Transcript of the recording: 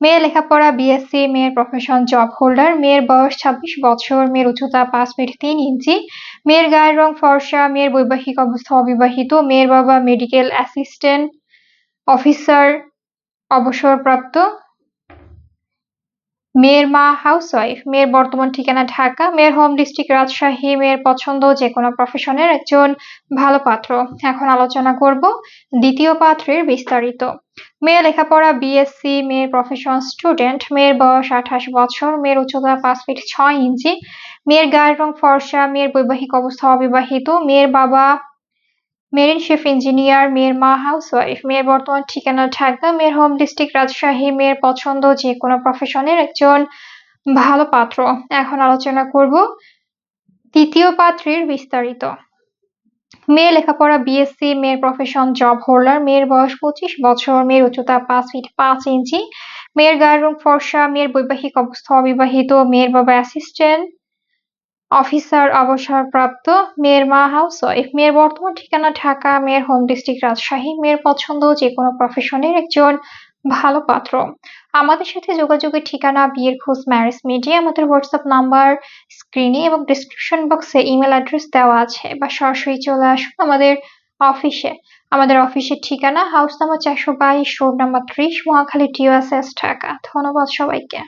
মেয়ের লেখাপড়া বিএসসি মেয়ের প্রফেশন জব হোল্ডার মেয়ের বয়স ছাব্বিশ বছর, মেয়ের উচ্চতা পাঁচ ফিট তিন ইঞ্চি, মেয়ের গায়ের রং ফর্সা, মেয়ের বৈবাহিক অবস্থা অবিবাহিত, মেয়ের বাবা মেডিকেল অ্যাসিস্ট্যান্ট অফিসার অবসরপ্রাপ্ত মেয়ের মা হাউসওয়াইফ মেয়ের বর্তমান ঠিকানা ঢাকা, মেয়ের হোম ডিস্ট্রিক্ট রাজশাহী, মেয়ের পছন্দ যে কোনো প্রফেশনের একজন ভালো পাত্র। এখন আলোচনা করব দ্বিতীয় পাত্রের বিস্তারিত। মেয়ে লেখাপড়া বিএসসি মেয়ের প্রফেশন স্টুডেন্ট মেয়ের বয়স আঠাশ বছর, মেয়ের উচ্চতা পাঁচ ফিট ছয় ইঞ্চি, মেয়ের গায়ের রং ফর্সা, মেয়ের বৈবাহিক অবস্থা অবিবাহিত, মেয়ের বাবা মেরিন শেফ ইঞ্জিনিয়ার, মেয়ের মা হাউসওয়াইফ, মেয়ের বর্তমান ঠিকানা ঢাকা, মেয়ের হোম ডিস্ট্রিক্ট রাজশাহী, মেয়ের পছন্দ যে কোনো প্রফেশনের একজন ভালো পাত্র। এখন আলোচনা করব তৃতীয় পাত্রের বিস্তারিত। মেয়ে লেখাপড়া বিএসসি মেয়ের প্রফেশন জব হোল্ডার মেয়ের বয়স পঁচিশ বছর, মেয়ের উচ্চতা পাঁচ ফিট পাঁচ ইঞ্চি, মেয়ের গায়ের রং ফর্সা, মেয়ের বৈবাহিক অবস্থা অবিবাহিত, মেয়ের বাবা অ্যাসিস্ট্যান্ট অফিসার অবসরপ্রাপ্ত, মেয়ের মা হাউসওয়াইফ মেয়ের বর্তমান ঠিকানা ঢাকা, মেয়ের হোম ডিস্ট্রিক্ট রাজশাহী, মেয়ের পছন্দ যে কোনো প্রফেশনের একজন ভালো পাত্র। আমাদের সাথে যোগাযোগের ঠিকানা, বিয়ের খোঁজ ম্যারেজ মিডিয়া আমাদের হোয়াটসঅ্যাপ নাম্বার স্ক্রিনে এবং ডিসক্রিপশন বক্সে ইমেল অ্যাড্রেস দেওয়া আছে বা সরাসরি চলে আসুন আমাদের অফিসে আমাদের অফিসের ঠিকানা হাউস নাম্বার চারশো বাইশ রোড নাম্বার ত্রিশ, মহাখালী টিওএসএস ঢাকা। ধন্যবাদ সবাইকে।